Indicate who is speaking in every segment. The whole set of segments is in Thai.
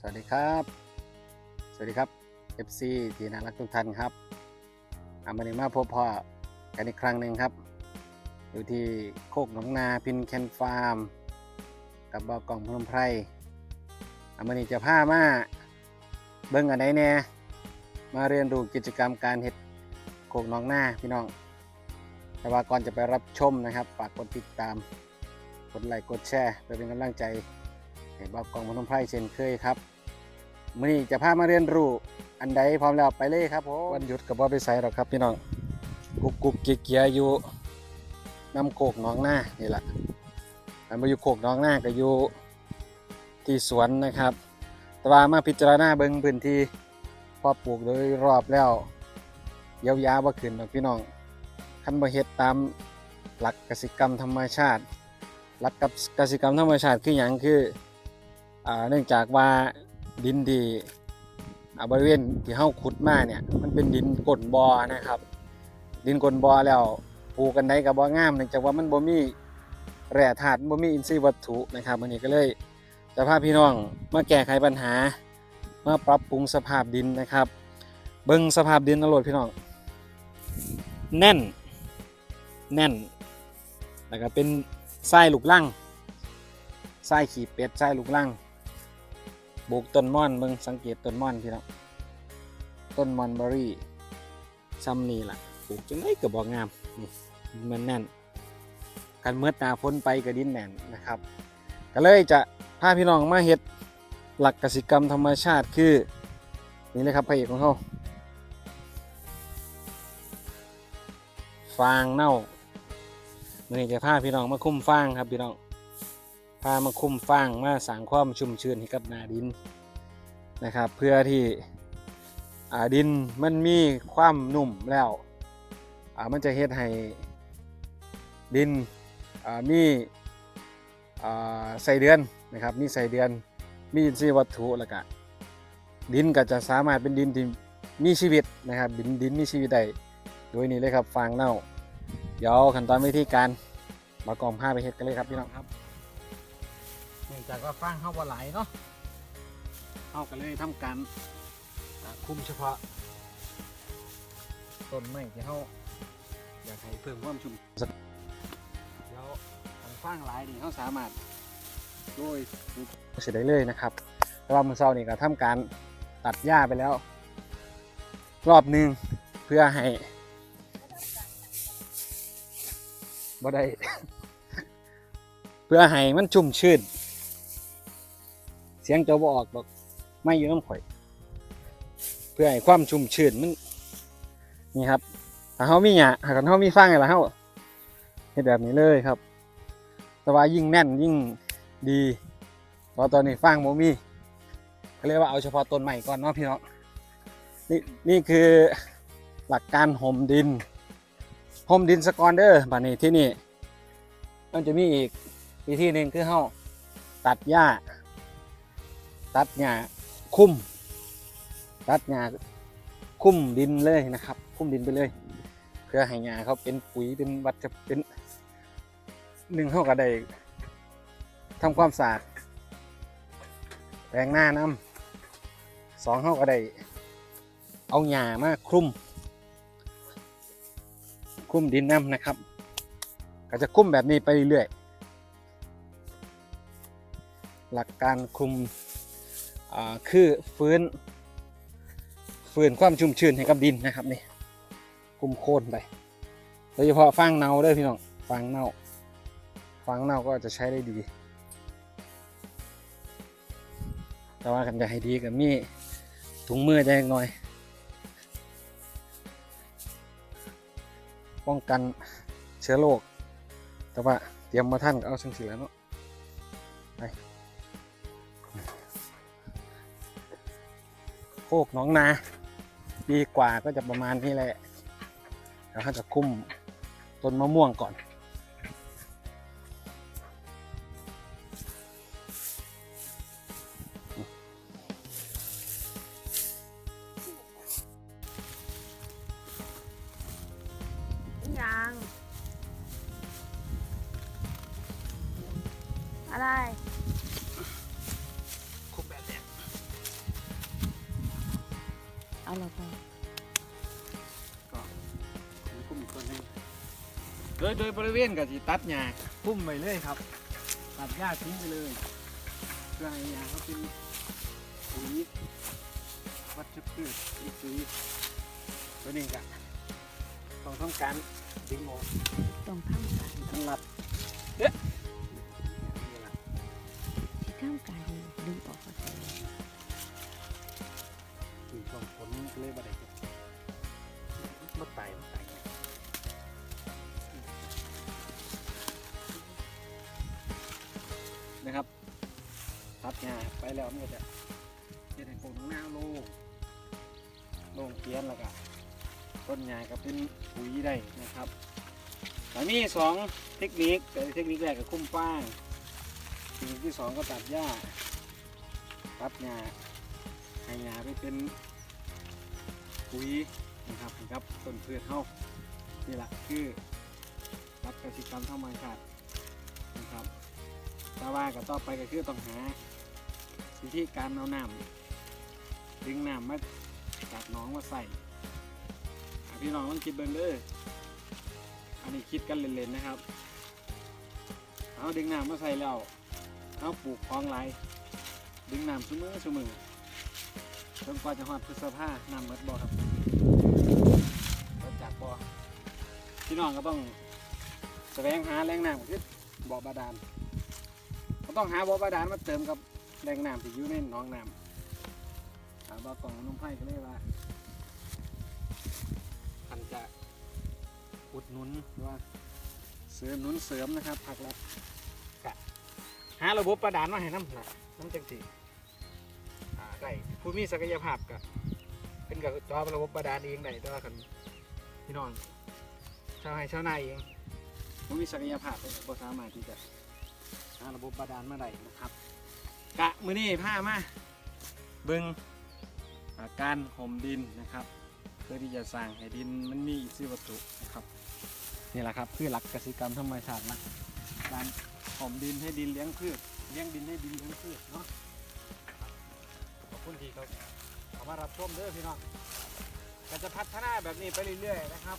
Speaker 1: สวัสดีครับ สวัสดีครับ FC ที่น่ารักทุกท่านครับอามาเนมาพบพ่อกันอีกครั้งหนึ่งครับ อยู่ที่โคกหนองนาพินแคนฟาร์ม กับบอกกล่องพนมไพรอามานีจะพามาเบิ้งอันไหนแน่มาเรียนรู้กิจกรรมการเห็ดโคกหนองนาพี่น้อง แต่ว่าก่อนจะไปรับชมนะครับ ฝากกดติดตาม กดไลค์กดแชร์เพื่อเป็นกำลังใจ ให้บอกกองพนมไพรเช่นเคยครับมื่อนี้จะพามาเรียนรู้อันใดพร้อมแล้วไปเลยครับผมวันหยุดกับว่าไปใส่หรอกครับพี่น้องกุกกุกเกียเกียอยู่น้ำโคกน้องหน้านี่แหละอันมาอยู่โคกน้องหน้าก็อยู่ที่สวนนะครับ แต่ว่ามาพิจารณาเบิ่งพื้นที่พอปลูกโดยรอบแล้วเยียวยาบ่ขึ้นหรอกพี่น้องคันบ่เฮ็ดตามหลักกสิกรรมธรรมชาติ หลักกับกสิกรรมธรรมชาติคืออย่างคือ เนื่องจากว่าดินดีอ่บริเวณที่เฮาขุดมาเนี่ยมันเป็นดินก้นบ่อนะครับ ดินก้นบ่อแล้วปลูกกันได้กับบ่งามเนื่องจากว่ามันบ่มีแร่ธาตุบ่มีอินทรีย์วัตถุนะครับวันนี้ก็เลยจะพาพี่น้องมาแก้ไขปัญหามาปรับปรุงสภาพดินนะครับ เบิ่งสภาพดินตลอดพี่น้อง แน่น แน่นแล้วก็เป็นทรายลูกลังทรายขีดเป็ดทรายลูกลัง ปลูกต้นม่อนเบิ่งสังเกตต้นม่อนพี่น้องต้นมอนเบอรี่ซ้ำนี่ล่ะปลูกจังไดก็บ่งามนี่มันแน่นกันเมื่อหนาพ้นไปก็ดินแน่นนะครับ ก็เลยจะพาพี่น้องมาเฮ็ดหลักกสิกรรมธรรมชาติคือนี่เลยครับพระเอกของเขาฟางเน่ามื่อนี้จะพาพี่น้องมาคุ้มฟางครับพี่น้อง พามาคุ้มฟางมาสร้างความชุ่มชื้นให้กับนาดินนะครับ เพื่อที่ดินมันมีความนุ่มแล้วมันจะเฮ็ดให้ดินมีใส่เดือนนะครับ มีใส่เดือน มีอินทรีย์วัตถุแล้วก็ดินก็จะสามารถเป็นดินที่มีชีวิตนะครับดินดินมีชีวิตได้โดยนี้เลยครับฟางเน่า เดี๋ยวขั้นตอนวิธีการมากองผ้าไปเฮ็ดกันเลยครับพี่น้องครับ องจากว่าฟางเข้าบ่หลายเนาะเข้ากันเลยทำการอ่าคุมเฉพาะต้นไม้ที่เขาอยากให้เพิ่มความชุ่มเดี๋ยวของฟางหลายนี่เขาสามารถโรยเสร็จได้เลยนะครับแต่ว่ามือเช้านี่ก็ทำการตัดหญ้าไปแล้ว รอบหนึ่งเพื่อให้บ่ได้ เพื่อให้มันชุ่มชื่น สียงจะบ่ออกดอกไม่อยู่น้ำข่อย เพื่อให้ความชุ่มชื่นมันนี่ครับถ้าเขามีหยาถ้าเขามีฟางไงล่ะเขาเฮ็ดแบบนี้เลยครับแต่ว่ายิ่งแน่นยิ่งดีเพราะตอนนี้ฟางโมมีก็เรียกว่าเอาเฉพาะต้นใหม่ก่อนเนาะพี่น้องนี่นี่คือหลักการห่มดินพรมดินสกอนเดอร์บานนี้ที่นี่มันจะมีอีกวิธีหนึ่งคือเฮาตัดหญ้า ตัดหญ้าคุ้ม ตัดหญ้าคุ้มดินเลยนะครับ คุ้มดินไปเลย เพื่อให้หญ้าเขาเป็นปุ๋ยเป็นวัชเป็นหนึ่งเฮาก็ได้ทำความสะอาดแปลงหน้าน้ำสองเฮาก็ได้เอาหญ้ามาคลุมคุ้มดินน้ำนะครับ ก็จะคุ้มแบบนี้ไปเรื่อยๆหลักการคุม คือฟื้น ฟื้นความชุ่มชื้นให้กับดินนะครับนี่คุมโค่นไปโดยเฉพาะฟางเนาด้วยพี่น้องฟางเน่าฟางเน่าก็จะใช้ได้ดี แต่ว่ากันจะให้ดีกับมีถุงมือจะหน่อย ป้องกันเชื้อโรคแต่ว่าเตรียมมาท่านก็เอาสังสีแล้วเนาะไป โคกหน้องนา ปีกว่าก็จะประมาณนี้แหละแล้วเขาจะคุ้มต้นมะม่วงก่อน
Speaker 2: ยัง อะไร
Speaker 1: เอา
Speaker 2: ละพอ
Speaker 1: ก็มีกุ้มอีกคนหนึงโดยโดยบริเวณก็สิตัดหญ้าพุ่มไปเลยครับ ตัดหญ้าทิ้งไปเลยเพื่อให้หญ้าเขาเป็นปุ๋ยวัชพืชอีกปุ๋ยตัวนี้ก็ต้องทำการดึงออก
Speaker 2: ต้องทำการ
Speaker 1: ทั้งรัดเอ๊ะ เลยบ่ได้ก็บ่ตายบ่ตายนะครับตัดหญ้าไปแล้วมันก็จะเฮ็ดให้โคนหน้าโล่งโล่งเกลียนแล้วก็ต้นหญ้าก็เป็นปุ๋ยได้นะครับแต่มีสองเทคนิคแต่เทคนิคแรกก็คุ้มฟางเทคนิคที่สองก็ตัดหญ้าตัดหญ้าให้หญ้าไปเป็น ปุ๋ยนะครับครับต้นพืชเฮานี่แหละคือรับกสิกรรมธรรมชาตินะครับแต่ว่าก็ต่อไปก็คือต้องหาวิธีการเอาน้ำดึงน้ำมาจากน้องมาใส่พี่น้องต้องคิดเบิ่งเด้ออันนี้คิดกันเล่นๆนะครับ เอาดึงน้ำมาใส่แล้วเอาปลูกคลองไหลดึงน้ำซุมือซุมือ จนกว่าจะหอดพฤษภาน้ำเมดบ่ครับเกิดจากบ่พี่น้องก็ต้องแสวงหาแหล่งน้ำคือบ่อบาดาลก็ต้องหาบ่อบาดาลมาเติมกับแหล่งน้ำที่อยู่ในหนองน้ำหาบ่อกล่องน้ำไผ่ก็เลยว่าคันจะอุดหนุนหรือว่าเสริมหนุนเสริมนะครับผักละกะหาระบบบาดาลมาให้น้ำหนักน้ำจังสีอ่าได้ ผู้มีศักยภาพกะเป็นกับจอระบบบาดาลเองได้แต่ว่าคันพี่น้องชาวไร่ชาวนาเองผู้มีศักยภาพก็นสามารถที่จะหาระบบบาดาลมาได้นะครับ กะมือนี้ผ้ามาเบิงอาการห่มดินนะครับ เพื่อที่จะสร้างให้ดินมันมีอิทธิวัตถุนะครับนี่แหละครับคือหลักกสิกรรมธรรมชาตินะการห่มดินให้ดินเลี้ยงพืชเลี้ยงดินให้ดินเลี้ยงพืชเนาะ คุณที่เขาเขามารับชมเด้อพี่น้องก็จะพัฒนาแบบนี้ไปเรื่อยๆนะครับ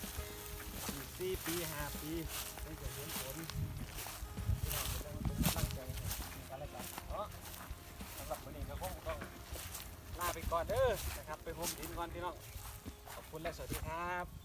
Speaker 1: อีกสี่ปีห้าปีก็จะเห็นผลพี่น้องจะต้องตั้งใจให้กันและกันเนาะสำหรับวันนี้ก็คงต้องลาไปก่อนเด้อนะครับไปงมดินก่อนพี่น้องขอบคุณและสวัสดีครับ